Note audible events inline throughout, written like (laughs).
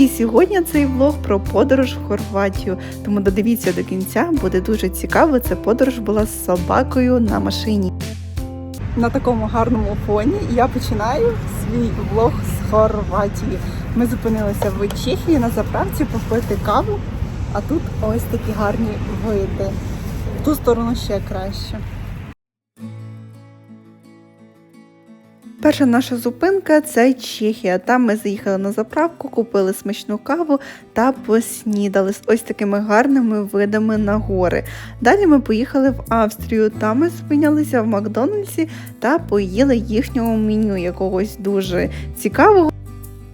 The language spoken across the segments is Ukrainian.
І сьогодні цей влог про подорож в Хорватію. Тому додивіться до кінця, буде дуже цікаво. Це подорож була з собакою на машині. На такому гарному фоні я починаю свій влог з Хорватії. Ми зупинилися в Чехії на заправці попити каву, а тут ось такі гарні види. В ту сторону ще краще. Перша наша зупинка це Чехія. Там ми заїхали на заправку, купили смачну каву та поснідали з ось такими гарними видами на гори. Далі ми поїхали в Австрію. Там ми зупинялися в Макдональдсі та поїли їхнього меню якогось дуже цікавого.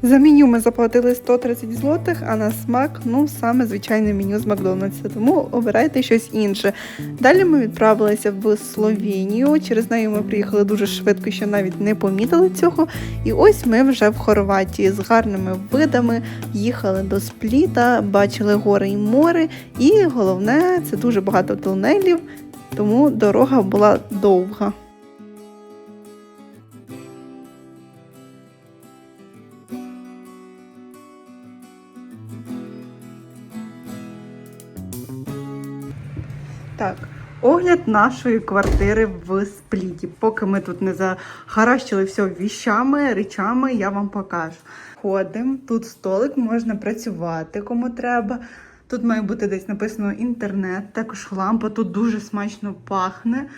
За меню ми заплатили 130 злотих, а на смак, ну, саме звичайне меню з Макдональдса, тому обирайте щось інше. Далі ми відправилися в Словенію. Через неї ми приїхали дуже швидко, що навіть не помітили цього. І ось ми вже в Хорватії з гарними видами їхали до Спліта, бачили гори і море. І головне, це дуже багато тунелів, тому дорога була довга. Так, огляд нашої квартири в Спліті. Поки ми тут не захаращили все віщами, речами, я вам покажу. Ходимо, тут столик, можна працювати кому треба. Тут має бути десь написано інтернет, також лампа, тут дуже смачно пахне.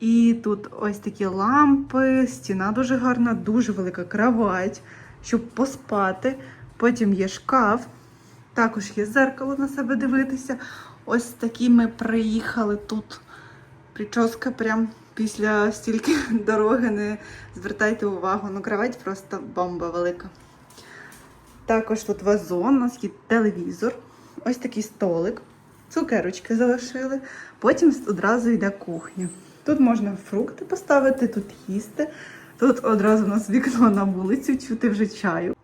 І тут ось такі лампи, стіна дуже гарна, дуже велика кровать, щоб поспати. Потім є шкаф, також є зеркало на себе дивитися. Ось такі ми приїхали тут. Прическа прям після стільки (laughs) дороги не звертайте увагу. Ну, кровать просто бомба велика. Також тут вазон, у нас є телевізор, ось такий столик, цукерочки залишили. Потім одразу йде кухня. Тут можна фрукти поставити, тут їсти. Тут одразу у нас вікно на вулицю, чути вже чаю.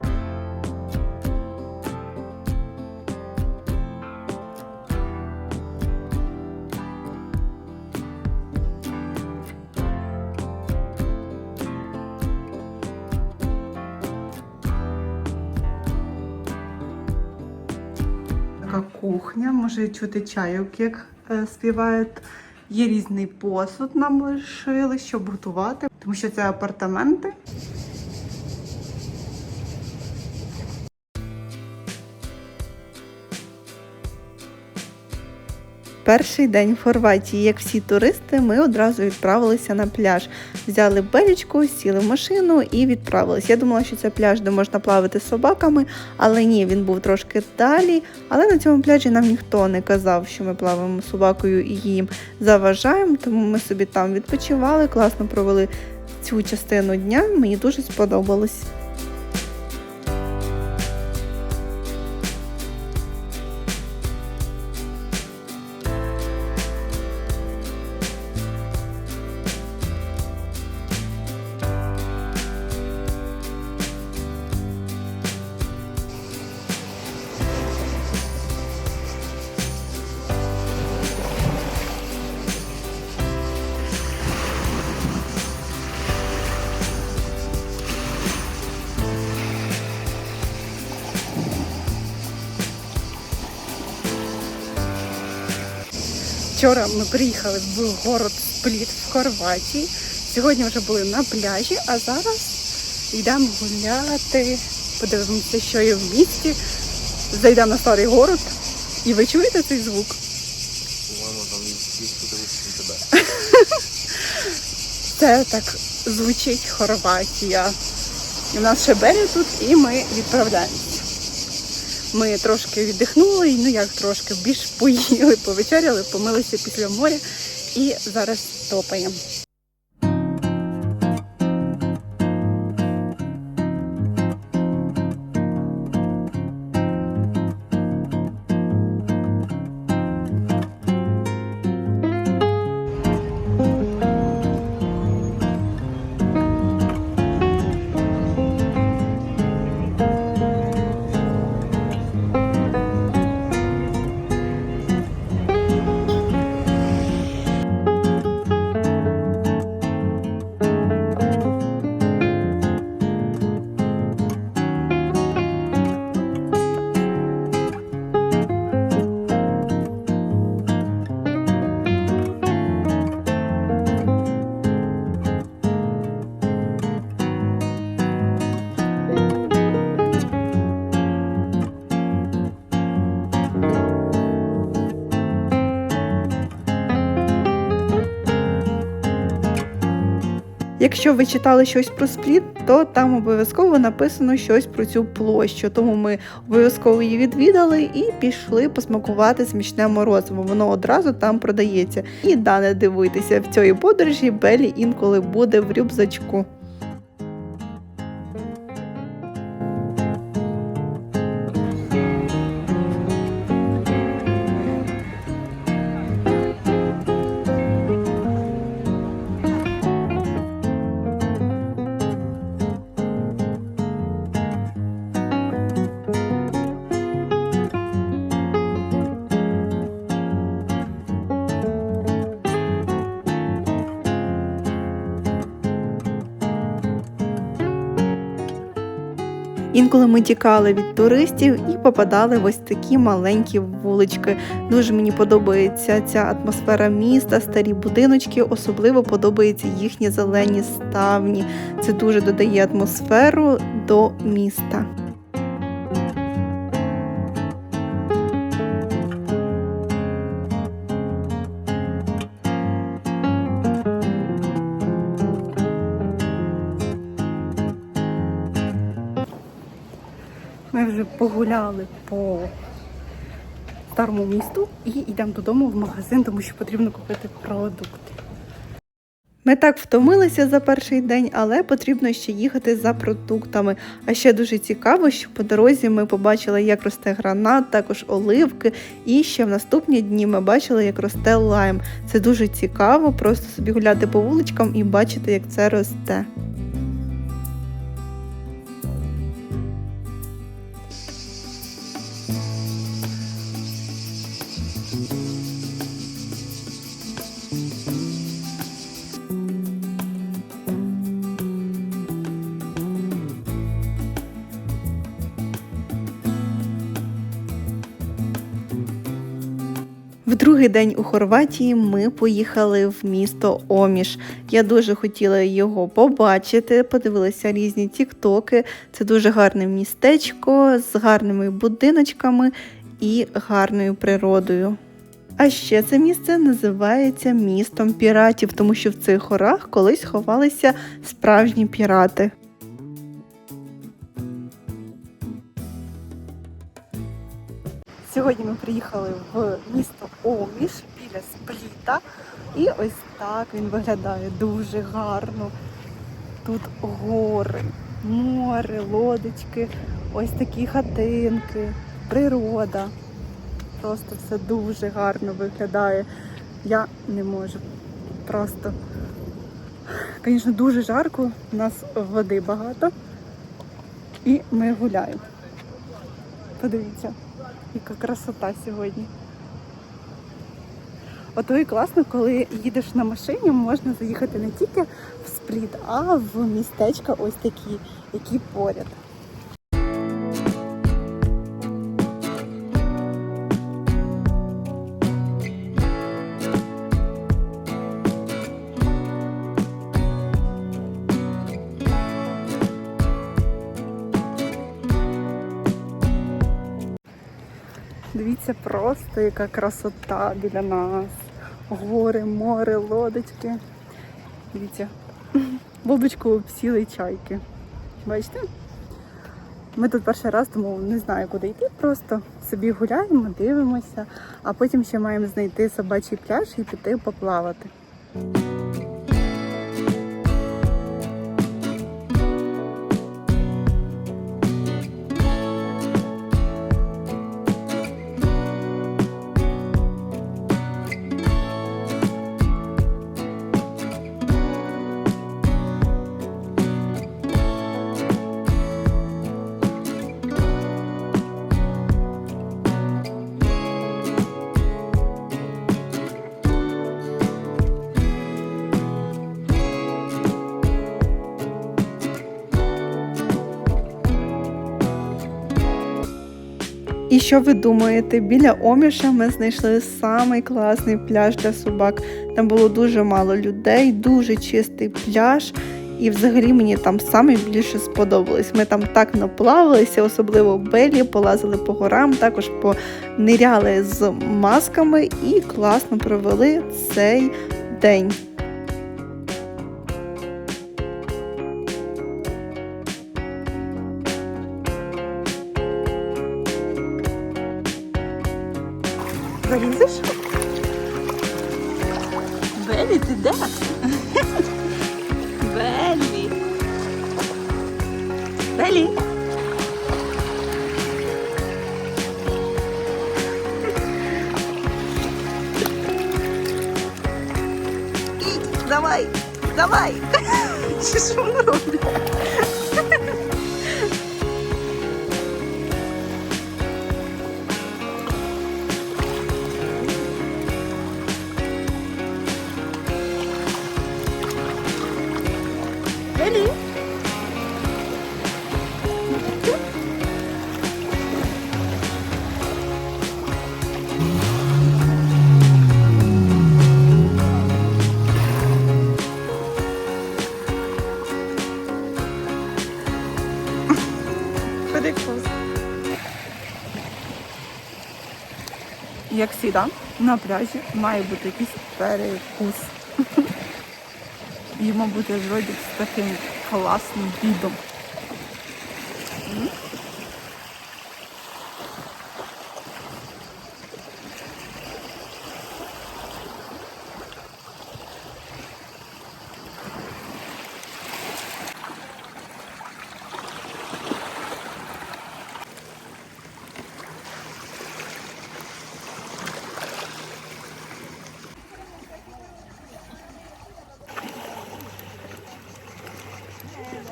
Така кухня, може чути чайок, як е, співають. Є різний посуд нам лишили, щоб готувати, тому що це апартаменти. Перший день в Хорватії, як всі туристи, ми одразу відправилися на пляж. Взяли белічку, сіли в машину і відправилися. Я думала, що це пляж, де можна плавати з собаками, але ні, він був трошки далі. Але на цьому пляжі нам ніхто не казав, що ми плаваємо з собакою і їм заважаємо, тому ми собі там відпочивали, класно провели цю частину дня. Мені дуже сподобалось. Вчора ми приїхали в город Спліт в Хорватії. Сьогодні вже були на пляжі, а зараз йдемо гуляти, подивимося, що є в місті. Зайдемо на старий город. І ви чуєте цей звук? По-моєму, там тебе. Це так звучить Хорватія. І в нас ще берег тут, і ми відправляємося. Ми трошки віддихнули, ну як трошки, більш поїли, (laughs) повечеряли, помилися після моря і зараз топаємо. Якщо ви читали щось про спліт, то там обов'язково написано щось про цю площу. Тому ми обов'язково її відвідали і пішли посмакувати смачне морозиво. Воно одразу там продається. І да, не дивитися в цій подорожі Белі інколи буде в рюкзачку. Інколи ми тікали від туристів і попадали в ось такі маленькі вулички. Дуже мені подобається ця атмосфера міста, старі будиночки, особливо подобаються їхні зелені ставні. Це дуже додає атмосферу до міста. Ми вже погуляли по старому місту і йдемо додому в магазин, тому що потрібно купити продукти. Ми так втомилися за перший день, але потрібно ще їхати за продуктами. А ще дуже цікаво, що по дорозі ми побачили, як росте гранат, також оливки. І ще в наступні дні ми бачили, як росте лайм. Це дуже цікаво, просто собі гуляти по вуличкам і бачити, як це росте. В другий день у Хорватії ми поїхали в місто Оміш. Я дуже хотіла його побачити, подивилася різні тіктоки. Це дуже гарне містечко з гарними будиночками і гарною природою. А ще це місце називається містом піратів, тому що в цих горах колись ховалися справжні пірати. Сьогодні ми приїхали в місто Оміш біля Спліта. І ось так він виглядає дуже гарно. Тут гори, море, лодочки, ось такі хатинки, природа. Просто все дуже гарно виглядає. Я не можу. Просто, звісно, дуже жарко, у нас води багато. І ми гуляємо. Подивіться яка красота сьогодні. Ото і класно, коли їдеш на машині, можна заїхати не тільки в спліт, а в містечка ось такі, які поряд. Просто, яка красота біля нас. Гори, море, лодочки. Дивіться, (laughs) бобочку обсіли чайки. Бачите? Ми тут перший раз, тому не знаю, куди йти. Просто собі гуляємо, дивимося, а потім ще маємо знайти собачий пляж і піти поплавати. Що ви думаєте? Біля Оміша ми знайшли самий класний пляж для собак. Там було дуже мало людей, дуже чистий пляж. І взагалі мені там саме більше сподобалось. Ми там так наплавалися, особливо Белі, полазили по горам, також пониряли з масками і класно провели цей день. Завжди, на пляжі має бути якийсь перекус. (laughs) Йому буде вроді з таким класним відом.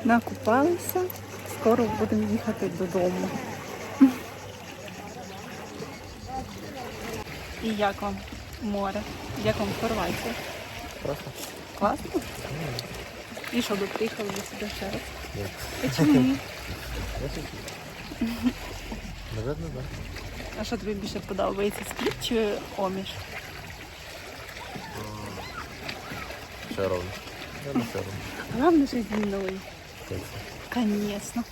Накупалися, скоро будемо їхати додому. І як вам море? Як вам Хорватія? Класно. Класно? І що ви приїхали до сюди ще раз? Ні. І чому ні? Наверно, так. А що тобі більше подобається? Спліт чи оміш? Все ровно. Я не все ровно. Главное, що змінили. Точно. Конечно.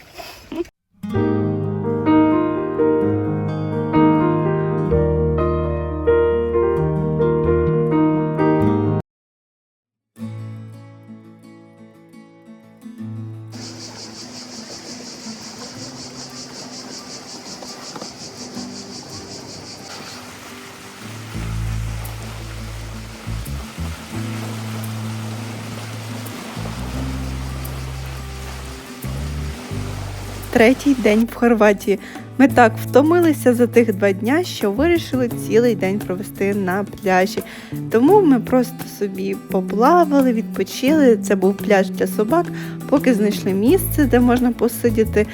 Третій день в Хорватії. Ми так втомилися за тих два дня, що вирішили цілий день провести на пляжі. Тому ми просто собі поплавали, відпочили. Це був пляж для собак, поки знайшли місце, де можна посидіти.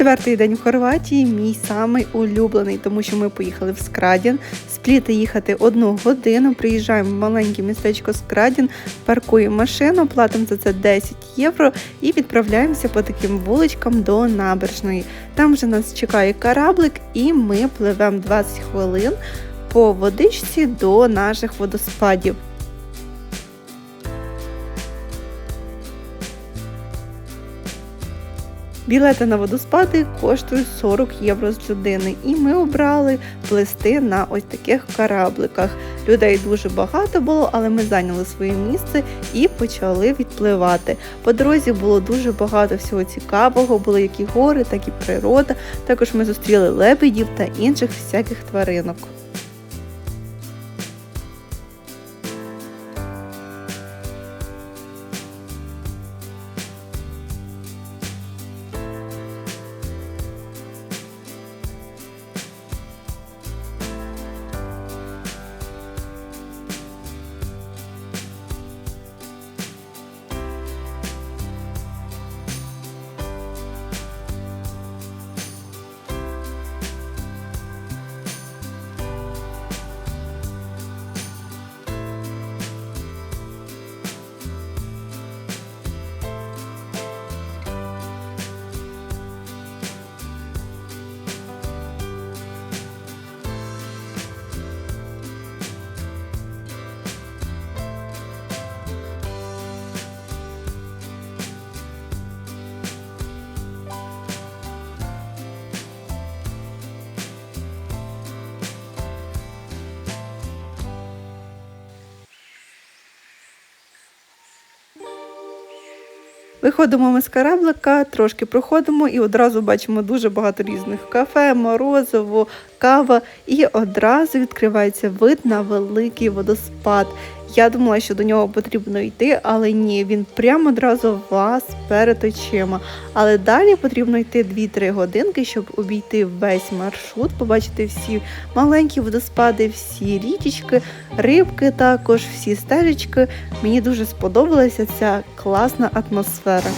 Четвертий день в Хорватії мій самий улюблений, тому що ми поїхали в Скрадін. З Пліти їхати одну годину. Приїжджаємо в маленьке містечко Скрадін, паркуємо машину, платимо за це 10 євро і відправляємося по таким вуличкам до набережної. Там вже нас чекає кораблик, і ми пливемо 20 хвилин по водичці до наших водоспадів. Білети на водоспади коштують 40 євро з людини, і ми обрали плести на ось таких корабликах. Людей дуже багато було, але ми зайняли своє місце і почали відпливати. По дорозі було дуже багато всього цікавого, були як і гори, так і природа. Також ми зустріли лебедів та інших всяких тваринок. Виходимо ми з кораблика, трошки проходимо і одразу бачимо дуже багато різних кафе, морозиво, кава, і одразу відкривається вид на великий водоспад. Я думала, що до нього потрібно йти, але ні, він прямо одразу вас перед очима. Але далі потрібно йти 2-3 годинки, щоб обійти весь маршрут, побачити всі маленькі водоспади, всі річечки, рибки, також всі стежечки. Мені дуже сподобалася ця класна атмосфера.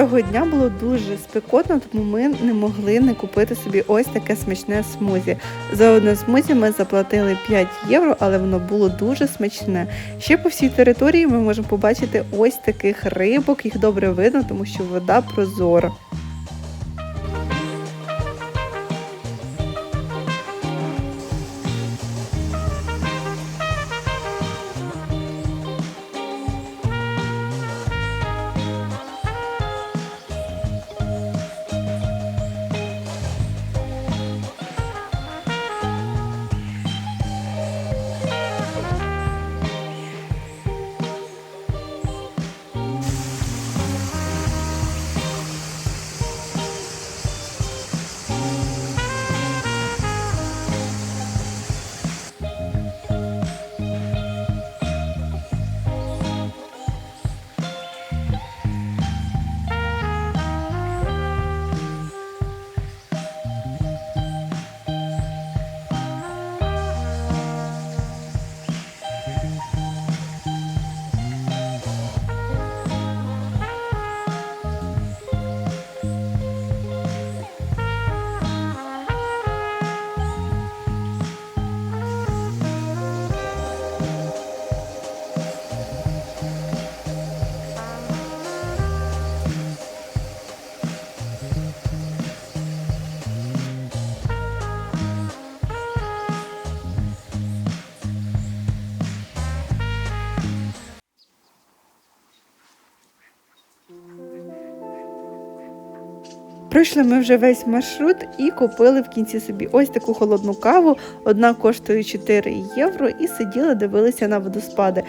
Цього дня було дуже спекотно, тому ми не могли не купити собі ось таке смачне смузі. За одне смузі ми заплатили 5 євро, але воно було дуже смачне. Ще по всій території ми можемо побачити ось таких рибок. Їх добре видно, тому що вода прозора. Пройшли ми вже весь маршрут і купили в кінці собі ось таку холодну каву. Одна коштує 4 євро, і сиділи, дивилися на водоспади.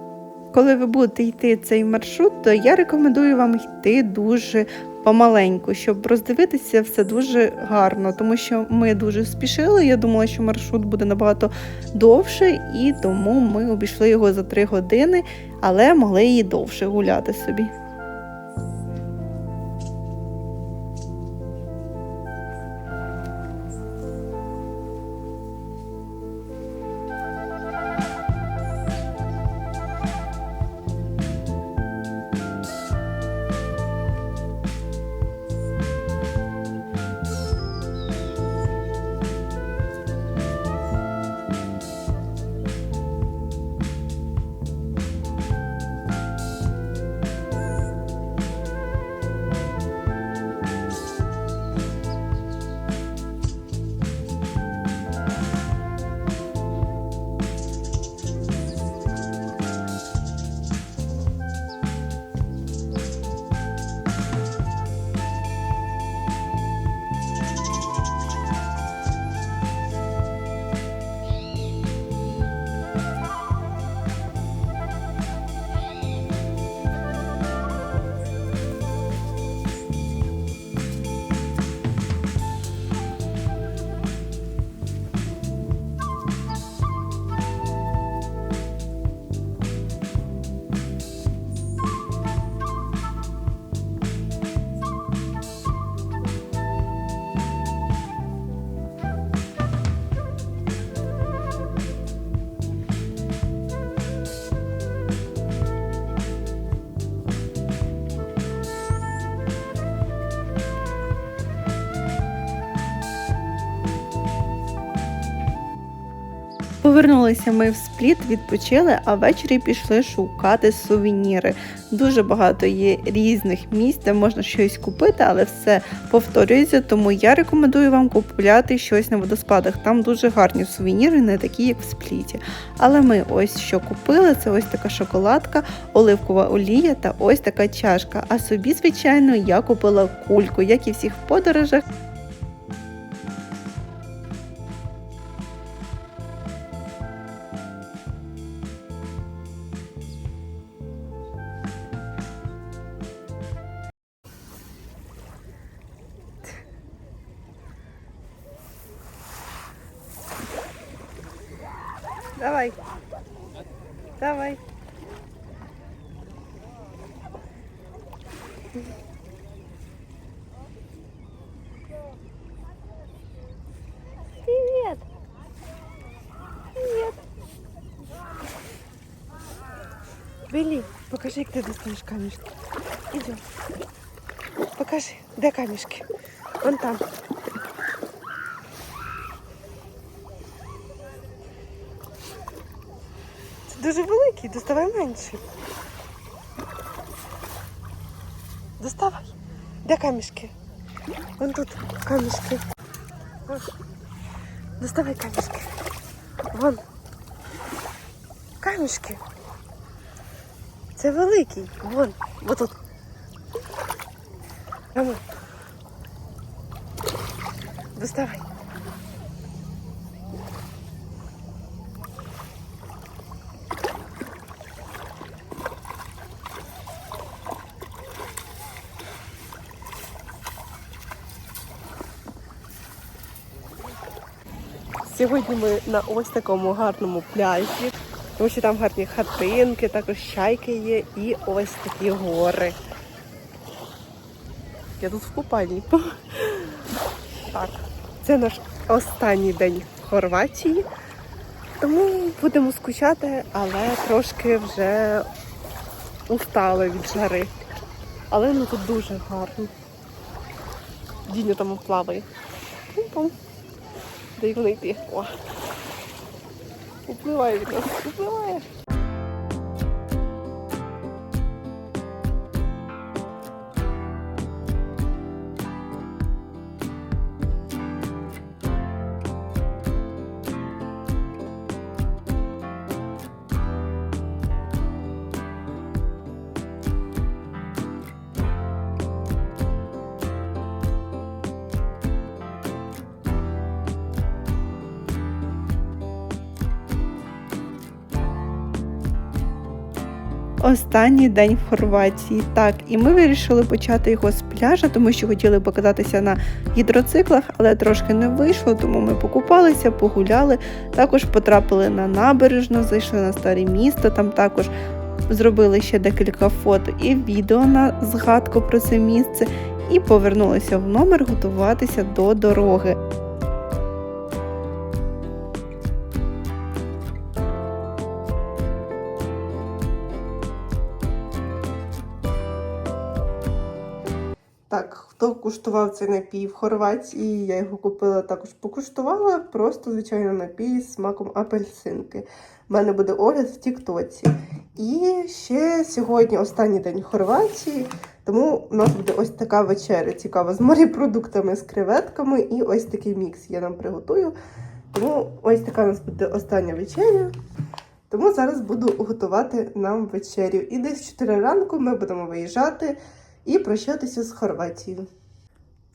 коли ви будете йти цей маршрут, то я рекомендую вам йти дуже помаленьку, щоб роздивитися все дуже гарно, тому що ми дуже спішили. Я думала, що маршрут буде набагато довше, і тому ми обійшли його за три години, але могли і довше гуляти собі. Повернулися ми в спліт, відпочили, а ввечері пішли шукати сувеніри. Дуже багато є різних місць, де можна щось купити, але все повторюється. Тому я рекомендую вам купувати щось на водоспадах. Там дуже гарні сувеніри, не такі, як в спліті. Але ми ось що купили: це ось така шоколадка, оливкова олія та ось така чашка. А собі, звичайно, я купила кульку, як і всіх подорожах. Белі, покажи, як ти достанеш камішки. Ідем. Покажи, де камішки? Вон там. Це дуже великий, доставай менший. Доставай. Де камішки? Вон тут камішки. Доставай камішки. Вон. Камішки. Це великий. Вон. Вот тут. Прямо. Доставай. Сьогодні ми на ось такому гарному пляжі, тому що там гарні хатинки, також чайки є і ось такі гори. Я тут в купальні. Так, це наш останній день в Хорватії. Тому будемо скучати, але трошки вже устали від жари. Але ну тут дуже гарно. Діня там плаває. Пум-пум. Де вони йти. Нас, upливає. Останній день в Хорватії. Так, і ми вирішили почати його з пляжа, тому що хотіли покататися на гідроциклах, але трошки не вийшло, тому ми покупалися, погуляли. Також потрапили на набережну, зайшли на старе місто. Там також зробили ще декілька фото і відео на згадку про це місце, і повернулися в номер готуватися до дороги. Так, хто куштував цей напій в Хорватії, я його купила також покуштувала. Просто звичайно напій з смаком апельсинки. У мене буде огляд в Тіктоці. І ще сьогодні останній день Хорватії, тому у нас буде ось така вечеря цікава з морепродуктами, з креветками і ось такий мікс я нам приготую. Тому ось така у нас буде остання вечеря. Тому зараз буду готувати нам вечерю. І десь в 4 ранку ми будемо виїжджати і прощатися з Хорватією.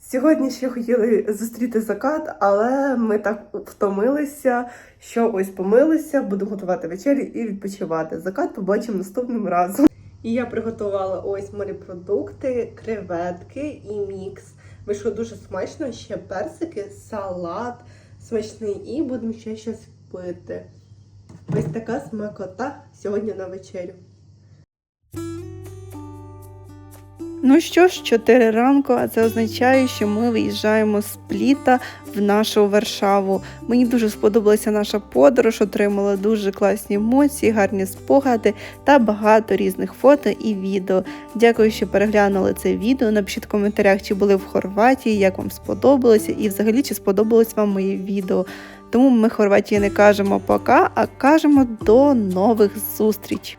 Сьогодні ще хотіли зустріти закат, але ми так втомилися, що ось помилися, буду готувати вечерю і відпочивати. Закат побачимо наступним разом. І я приготувала ось морепродукти, креветки і мікс. Вийшло дуже смачно, ще персики, салат смачний і будемо ще щось пити. Ось така смакота сьогодні на вечерю. Ну що ж, 4 ранку, а це означає, що ми виїжджаємо з пліта в нашу Варшаву. Мені дуже сподобалася наша подорож, отримала дуже класні емоції, гарні спогади та багато різних фото і відео. Дякую, що переглянули це відео. Напишіть в коментарях, чи були в Хорватії, як вам сподобалося, і взагалі чи сподобалось вам моє відео. Тому ми Хорватії не кажемо пока, а кажемо до нових зустріч.